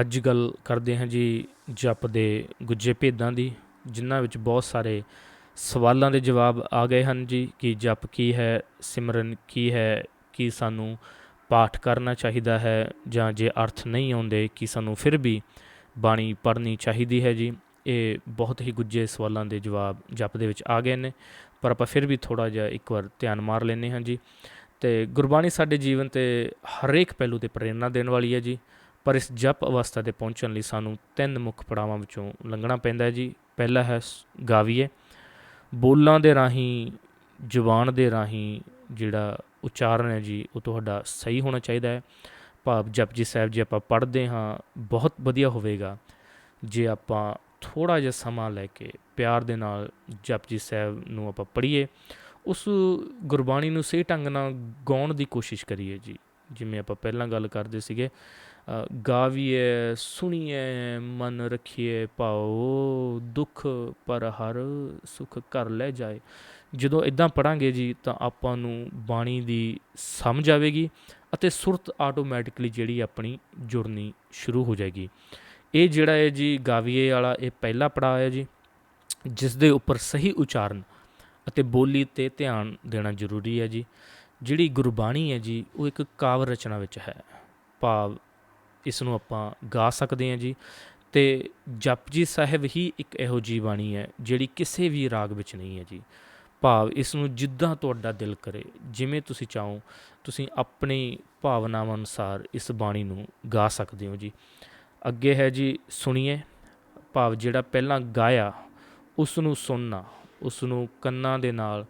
ਅੱਜ ਗੱਲ ਕਰਦੇ ਹਾਂ ਜੀ ਜਪ ਦੇ ਗੁੱਜੇ ਭੇਦਾਂ ਦੀ, ਜਿਨ੍ਹਾਂ ਵਿੱਚ ਬਹੁਤ ਸਾਰੇ ਸਵਾਲਾਂ ਦੇ ਜਵਾਬ ਆ ਗਏ ਹਨ ਜੀ, ਕਿ ਜਪ ਕੀ ਹੈ, ਸਿਮਰਨ ਕੀ ਹੈ, ਕੀ ਸਾਨੂੰ ਪਾਠ ਕਰਨਾ ਚਾਹੀਦਾ ਹੈ, ਜਾਂ ਜੇ ਅਰਥ ਨਹੀਂ ਆਉਂਦੇ, ਕਿ ਸਾਨੂੰ ਫਿਰ ਵੀ ਬਾਣੀ ਪੜ੍ਹਨੀ ਚਾਹੀਦੀ ਹੈ ਜੀ? ਇਹ ਬਹੁਤ ਹੀ ਗੁੱਜੇ ਸਵਾਲਾਂ ਦੇ ਜਵਾਬ ਜਪ ਦੇ ਵਿੱਚ ਆ ਗਏ ਨੇ, ਪਰ ਆਪਾਂ ਫਿਰ ਵੀ ਥੋੜਾ ਜਿਹਾ ਇੱਕ ਵਾਰ ਧਿਆਨ ਮਾਰ ਲੈਂਦੇ ਹਾਂ ਜੀ। ਤੇ ਗੁਰਬਾਣੀ ਸਾਡੇ ਜੀਵਨ ਤੇ ਹਰੇਕ ਪਹਿਲੂ ਤੇ ਪ੍ਰੇਰਣਾ ਦੇਣ ਵਾਲੀ ਹੈ ਜੀ। ਪਰ ਇਸ ਜਪ ਅਵਸਥਾ ਤੇ ਪਹੁੰਚਣ ਲਈ ਸਾਨੂੰ ਤਿੰਨ ਮੁੱਖ ਪੜਾਵਾਂ ਵਿੱਚੋਂ ਲੰਘਣਾ ਪੈਂਦਾ ਹੈ ਜੀ। ਪਹਿਲਾ ਹੈ ਗਾਵੀਏ। ਬੋਲਾਂ ਦੇ ਰਾਹੀਂ, ਜ਼ੁਬਾਨ ਦੇ ਰਾਹੀਂ ਜਿਹੜਾ ਉਚਾਰਨ ਹੈ ਜੀ, ਉਹ ਤੁਹਾਡਾ ਸਹੀ ਹੋਣਾ ਚਾਹੀਦਾ ਹੈ। ਭਾਵ ਜਪਜੀ ਸਾਹਿਬ, ਜੇ ਆਪਾਂ ਪੜ੍ਹਦੇ ਹਾਂ, ਬਹੁਤ ਵਧੀਆ ਹੋਵੇਗਾ। ਜੇ ਆਪਾਂ ਥੋੜਾ ਜਿਹਾ ਸਮਾਂ ਲੈ ਕੇ ਪਿਆਰ ਦੇ ਨਾਲ ਜਪਜੀ ਸਾਹਿਬ ਨੂੰ ਆਪਾਂ ਪੜ੍ਹੀਏ, ਉਸ ਗੁਰਬਾਣੀ ਨੂੰ ਸਹੀ ਢੰਗ ਨਾਲ ਗਾਉਣ ਦੀ ਕੋਸ਼ਿਸ਼ ਕਰੀਏ ਜੀ। ਜਿਵੇਂ ਆਪਾਂ ਪਹਿਲਾਂ ਗੱਲ ਕਰਦੇ ਸੀਗੇ ਗਾਵੀਏ ਸੁਣੀਏ ਮਨ ਰੱਖੀਏ ਭਾਓ ਦੁੱਖ ਪਰ ਹਰ ਸੁਖ ਘਰ ਲੈ ਜਾਏ। ਜਦੋਂ ਇਦਾਂ ਪੜਾਂਗੇ ਜੀ, ਤਾਂ ਆਪਾਂ ਨੂੰ ਬਾਣੀ ਦੀ ਸਮਝ ਆਵੇਗੀ ਅਤੇ ਸੁਰਤ ਆਟੋਮੈਟਿਕਲੀ ਜਿਹੜੀ ਆਪਣੀ ਜੁੜਨੀ ਸ਼ੁਰੂ ਹੋ ਜਾਏਗੀ। ਇਹ ਜਿਹੜਾ ਹੈ ਜੀ ਗਾਵੀਏ ਵਾਲਾ ਇਹ ਪਹਿਲਾ ਪੜਾਅ ਹੈ ਜੀ ਜਿਸ ਦੇ ਉੱਪਰ ਸਹੀ ਉਚਾਰਨ ਅਤੇ ਬੋਲੀ ਤੇ ਧਿਆਨ ਦੇਣਾ ਜ਼ਰੂਰੀ ਹੈ ਜੀ। ਜਿਹੜੀ ਗੁਰਬਾਣੀ ਹੈ ਜੀ, ਉਹ ਇੱਕ ਕਾਵ ਰਚਨਾ ਵਿੱਚ ਹੈ। ਭਾਵ ਇਸ ਨੂੰ ਆਪਾਂ ਗਾ ਸਕਦੇ ਹਾਂ ਜੀ। ਤੇ ਜਪਜੀ ਸਾਹਿਬ ਹੀ ਇੱਕ ਇਹੋ ਜਿਹੀ ਬਾਣੀ ਹੈ, ਜਿਹੜੀ ਕਿਸੇ ਵੀ ਰਾਗ ਵਿੱਚ ਨਹੀਂ ਹੈ ਜੀ। ਭਾਵ ਇਸ ਨੂੰ ਜਿੱਦਾਂ ਤੁਹਾਡਾ ਦਿਲ ਕਰੇ, ਜਿਵੇਂ ਤੁਸੀਂ ਚਾਹੋ, ਤੁਸੀਂ ਆਪਣੀ ਭਾਵਨਾਵਾਂ ਅਨੁਸਾਰ ਇਸ ਬਾਣੀ ਨੂੰ ਗਾ ਸਕਦੇ ਹੋ ਜੀ। ਅੱਗੇ ਹੈ ਜੀ, ਸੁਣੀਏ। ਭਾਵ ਜਿਹੜਾ ਪਹਿਲਾਂ ਗਾਇਆ ਉਸ ਨੂੰ ਸੁਣਨਾ ਉਸ ਨੂੰ ਕੰਨਾਂ ਦੇ ਨਾਲ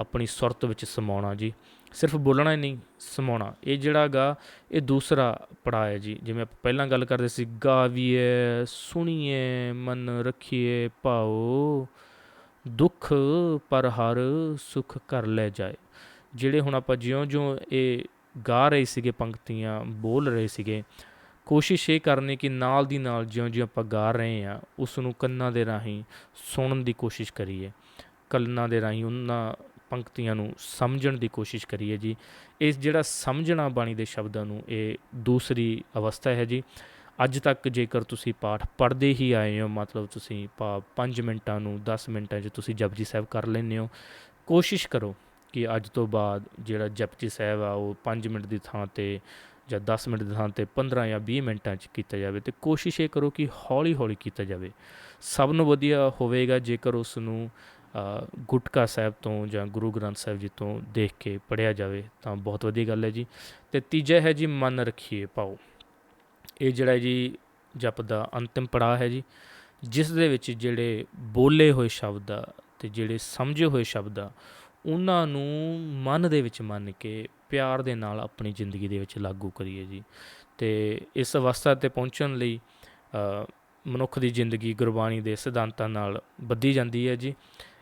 ਆਪਣੀ ਸੁਰਤ ਵਿੱਚ ਸਮਾਉਣਾ ਜੀ। ਸਿਰਫ ਬੋਲਣਾ ਹੀ ਨਹੀਂ ਸਮਾਉਣਾ ਇਹ ਜਿਹੜਾ ਗਾ, ਇਹ ਦੂਸਰਾ ਪੜਾਅ ਹੈ ਜੀ। ਜਿਵੇਂ ਆਪਾਂ ਪਹਿਲਾਂ ਗੱਲ ਕਰਦੇ ਸੀ, ਗਾਵੀਏ, ਸੁਣੀਏ, ਮਨ ਰੱਖੀਏ ਭਾਓ ਦੁੱਖ ਪਰ ਹਰ ਸੁਖ ਕਰ ਲੈ ਜਾਏ। ਜਿਹੜੇ ਹੁਣ ਆਪਾਂ ਜਿਉਂ-ਜਿਉਂ ਇਹ ਗਾ ਰਹੇ ਸੀਗੇ, ਪੰਕਤੀਆਂ, ਬੋਲ ਰਹੇ ਸੀਗੇ, ਕੋਸ਼ਿਸ਼ ਇਹ ਕਰਨੀ ਕਿ ਨਾਲ ਦੀ ਨਾਲ ਜਿਉਂ-ਜਿਉਂ ਆਪਾਂ ਗਾ ਰਹੇ ਆ ਉਸ ਨੂੰ ਕੰਨਾਂ ਦੇ ਰਾਹੀਂ ਸੁਣਨ ਦੀ ਕੋਸ਼ਿਸ਼ ਕਰੀਏ। ਕੰਨਾਂ ਦੇ ਰਾਹੀਂ ਉਹਨਾਂ ਪੰਕਤੀਆਂ ਨੂੰ ਸਮਝਣ ਦੀ ਕੋਸ਼ਿਸ਼ ਕਰੀਏ ਜੀ। ਇਸ ਜਿਹੜਾ ਸਮਝਣਾ ਬਾਣੀ ਦੇ ਸ਼ਬਦਾਂ ਨੂੰ ਇਹ ਦੂਸਰੀ ਅਵਸਥਾ ਹੈ ਜੀ। ਅੱਜ ਤੱਕ ਜੇਕਰ ਤੁਸੀਂ ਪਾਠ ਪੜ੍ਹਦੇ ਹੀ ਆਏ ਹੋ, ਮਤਲਬ ਤੁਸੀਂ ਭਾਵ 5 ਮਿੰਟਾਂ ਨੂੰ 10 ਮਿੰਟਾਂ 'ਚ ਤੁਸੀਂ ਜਪਜੀ ਸਾਹਿਬ ਕਰ ਲੈਂਦੇ ਹੋ, ਕੋਸ਼ਿਸ਼ ਕਰੋ ਕਿ ਅੱਜ ਤੋਂ ਬਾਅਦ ਜਿਹੜਾ ਜਪਜੀ ਸਾਹਿਬ ਆ, ਉਹ 5 ਮਿੰਟ ਦੀ ਥਾਂ ਤੇ ਜਾਂ 10 ਮਿੰਟ ਦੀ ਥਾਂ ਤੇ 15 ਜਾਂ 20 ਮਿੰਟਾਂ 'ਚ ਕੀਤਾ ਜਾਵੇ ਤੇ ਕੋਸ਼ਿਸ਼ ਇਹ ਕਰੋ ਕਿ ਹੌਲੀ ਹੌਲੀ ਕੀਤਾ ਜਾਵੇ। ਸਭ ਨੂੰ ਵਧੀਆ ਹੋਵੇਗਾ ਜੇਕਰ ਉਸ ਨੂੰ ਗੁਟਕਾ ਸਾਹਿਬ ਤੋਂ ਜਾਂ ਗੁਰੂ ਗ੍ਰੰਥ ਸਾਹਿਬ ਜੀ ਤੋਂ ਦੇਖ ਕੇ ਪੜਿਆ ਜਾਵੇ ਤਾਂ ਬਹੁਤ ਵਧੀਆ ਗੱਲ ਹੈ ਜੀ। ਤੇ ਤੀਜਾ ਹੈ ਜੀ, ਮਨ ਰੱਖੀਏ ਪਾਓ ਇਹ ਜਿਹੜਾ ਜੀ ਜਪ ਦਾ ਅੰਤਿਮ ਪੜਾਅ ਹੈ ਜੀ, ਜਿਸ ਦੇ ਵਿੱਚ ਜਿਹੜੇ ਬੋਲੇ ਹੋਏ ਸ਼ਬਦ ਆ ਤੇ ਜਿਹੜੇ ਸਮਝੇ ਹੋਏ ਸ਼ਬਦ ਆ, ਉਹਨਾਂ ਨੂੰ ਮਨ ਦੇ ਵਿੱਚ ਮੰਨ ਕੇ ਪਿਆਰ ਦੇ ਨਾਲ ਆਪਣੀ ਜ਼ਿੰਦਗੀ ਦੇ ਵਿੱਚ ਲਾਗੂ ਕਰੀਏ ਜੀ। ਤੇ ਇਸ ਅਵਸਥਾ ਤੇ ਪਹੁੰਚਣ ਲਈ ਮਨੁੱਖ ਦੀ ਜ਼ਿੰਦਗੀ ਗੁਰਬਾਣੀ ਦੇ ਸਿਧਾਂਤਾਂ ਨਾਲ ਬੱਧੀ ਜਾਂਦੀ ਹੈ ਜੀ।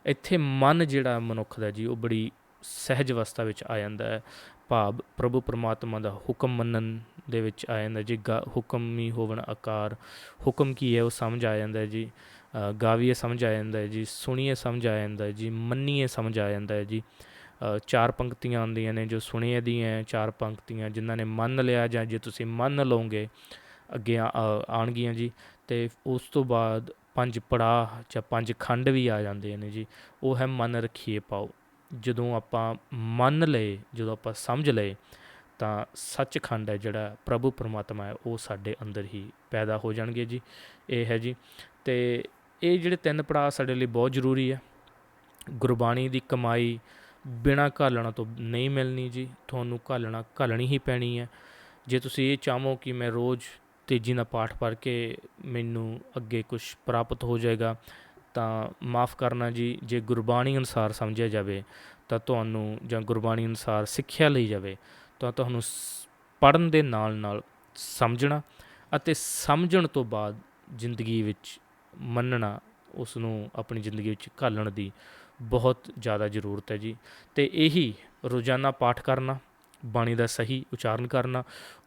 ਇੱਥੇ ਮਨ ਜਿਹੜਾ ਮਨੁੱਖ ਦਾ ਜੀ, ਉਹ ਬੜੀ ਸਹਿਜ ਅਵਸਥਾ ਵਿੱਚ ਆ ਜਾਂਦਾ ਹੈ। ਭਾਵ ਪ੍ਰਭੂ ਪਰਮਾਤਮਾ ਦਾ ਹੁਕਮ ਮੰਨਣ ਦੇ ਵਿੱਚ ਆ ਜਾਂਦਾ ਜੀ। ਗਾ- ਹੁਕਮ ਹੀ ਹੋਵਣ ਆਕਾਰ, ਹੁਕਮ ਕੀ ਹੈ ਉਹ ਸਮਝ ਆ ਜਾਂਦਾ ਜੀ। ਗਾਵੀਏ ਸਮਝ ਆ ਜਾਂਦਾ ਜੀ, ਸੁਣੀਏ ਸਮਝ ਆ ਜਾਂਦਾ ਜੀ, ਮੰਨੀਏ ਸਮਝ ਆ ਜਾਂਦਾ ਜੀ। ਚਾਰ ਪੰਕਤੀਆਂ ਆਉਂਦੀਆਂ ਨੇ ਜੋ ਸੁਣੀਏ ਦੀਆਂ ਚਾਰ ਪੰਕਤੀਆਂ ਜਿਨ੍ਹਾਂ ਨੇ ਮੰਨ ਲਿਆ ਜਾਂ ਜੇ ਤੁਸੀਂ ਮੰਨ ਲਓਗੇ, ਅੱਗੇ ਆ- ਆਉਣਗੀਆਂ ਜੀ। ਤੇ ਉਸ ਤੋਂ ਬਾਅਦ ਪੰਜ ਪੜਾਅ ਜਾਂ ਪੰਜ ਖੰਡ ਵੀ ਆ ਜਾਂਦੇ ਨੇ ਜੀ, ਉਹ ਹੈ ਮਨ ਰੱਖੀਏ ਪਾਓ। ਜਦੋਂ ਆਪਾਂ ਮੰਨ ਲਏ, ਜਦੋਂ ਆਪਾਂ ਸਮਝ ਲਏ, ਤਾਂ ਸੱਚਖੰਡ ਹੈ ਜਿਹੜਾ ਪ੍ਰਭੂ ਪਰਮਾਤਮਾ ਹੈ, ਉਹ ਸਾਡੇ ਅੰਦਰ ਹੀ ਪੈਦਾ ਹੋ ਜਾਣਗੇ ਜੀ। ਇਹ ਹੈ ਜੀ। ਤੇ ਇਹ ਜਿਹੜੇ ਤਿੰਨ ਪੜਾਅ ਸਾਡੇ ਲਈ ਬਹੁਤ ਜ਼ਰੂਰੀ ਹੈ। ਗੁਰਬਾਣੀ ਦੀ ਕਮਾਈ ਬਿਨਾਂ ਘਾਲਣਾ ਤੋਂ ਨਹੀਂ ਮਿਲਣੀ ਜੀ, ਤੁਹਾਨੂੰ ਘਾਲਣਾ ਘਾਲਣੀ ਹੀ ਪੈਣੀ ਹੈ। ਜੇ ਤੁਸੀਂ ਇਹ ਚਾਹੋ ਕਿ ਮੈਂ ਰੋਜ਼ ਤੇਜ਼ੀ ਨਾਲ ਪਾਠ ਪੜ੍ਹ ਕੇ ਮੈਨੂੰ ਅੱਗੇ ਕੁਝ ਪ੍ਰਾਪਤ ਹੋ ਜਾਏਗਾ, ਤਾਂ ਮਾਫ ਕਰਨਾ ਜੀ, ਜੇ ਗੁਰਬਾਣੀ ਅਨੁਸਾਰ ਸਮਝਿਆ ਜਾਵੇ ਤਾਂ ਤੁਹਾਨੂੰ ਜਾਂ ਗੁਰਬਾਣੀ ਅਨੁਸਾਰ ਸਿੱਖਿਆ ਲਈ ਜਾਵੇ, ਤਾਂ ਤੁਹਾਨੂੰ ਪੜਨ ਦੇ ਨਾਲ ਨਾਲ ਸਮਝਣਾ ਅਤੇ ਸਮਝਣ ਤੋਂ ਬਾਅਦ ਜ਼ਿੰਦਗੀ ਵਿੱਚ ਮੰਨਣਾ ਉਸ ਨੂੰ ਆਪਣੀ ਜ਼ਿੰਦਗੀ ਵਿੱਚ ਘਾਲਣ ਦੀ ਬਹੁਤ ਜ਼ਿਆਦਾ ਜ਼ਰੂਰਤ ਹੈ ਜੀ। ਤੇ ਇਹੀ ਰੋਜ਼ਾਨਾ ਪਾਠ ਕਰਨਾ, ਬਾਣੀ ਦਾ ਸਹੀ ਉਚਾਰਨ ਕਰਨਾ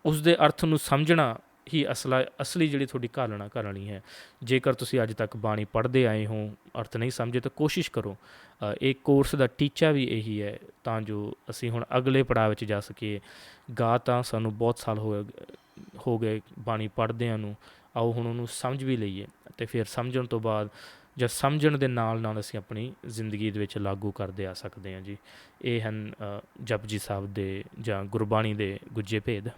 ਉਸ ਦੇ ਅਰਥ ਨੂੰ ਸਮਝਣਾ ਹੀ ਅਸਲਾ ਅਸਲੀ ਜਿਹੜੀ ਤੁਹਾਡੀ ਘਾਲਣਾ ਘਾਲਣੀ ਹੈ। ਜੇਕਰ ਤੁਸੀਂ ਅੱਜ ਤੱਕ ਬਾਣੀ ਪੜ੍ਹਦੇ ਆਏ ਹੋ ਅਰਥ ਨਹੀਂ ਸਮਝੇ ਤਾਂ ਕੋਸ਼ਿਸ਼ ਕਰੋ। ਇਹ ਕੋਰਸ ਦਾ ਟੀਚਾ ਵੀ ਇਹੀ ਹੈ ਤਾਂ ਜੋ ਅਸੀਂ ਹੁਣ ਅਗਲੇ ਪੜਾਅ ਵਿੱਚ ਜਾ ਸਕੀਏ। ਗਾ ਤਾਂ ਸਾਨੂੰ ਬਹੁਤ ਸਾਲ ਹੋ ਗਏ ਹੋ ਗਏ ਬਾਣੀ ਪੜ੍ਹਦਿਆਂ ਨੂੰ। ਆਓ ਹੁਣ ਉਹਨੂੰ ਸਮਝ ਵੀ ਲਈਏ ਤੇ ਫਿਰ ਸਮਝਣ ਤੋਂ ਬਾਅਦ ਜਾਂ ਸਮਝਣ ਦੇ ਨਾਲ ਨਾਲ ਅਸੀਂ ਆਪਣੀ ਜ਼ਿੰਦਗੀ ਦੇ ਵਿੱਚ ਲਾਗੂ ਕਰਦੇ ਆ ਸਕਦੇ ਹਾਂ ਜੀ। ਇਹ ਹਨ ਅ, ਜਪਜੀ ਸਾਹਿਬ ਦੇ ਜਾਂ ਗੁਰਬਾਣੀ ਦੇ ਗੁੱਜੇ ਭੇਦ।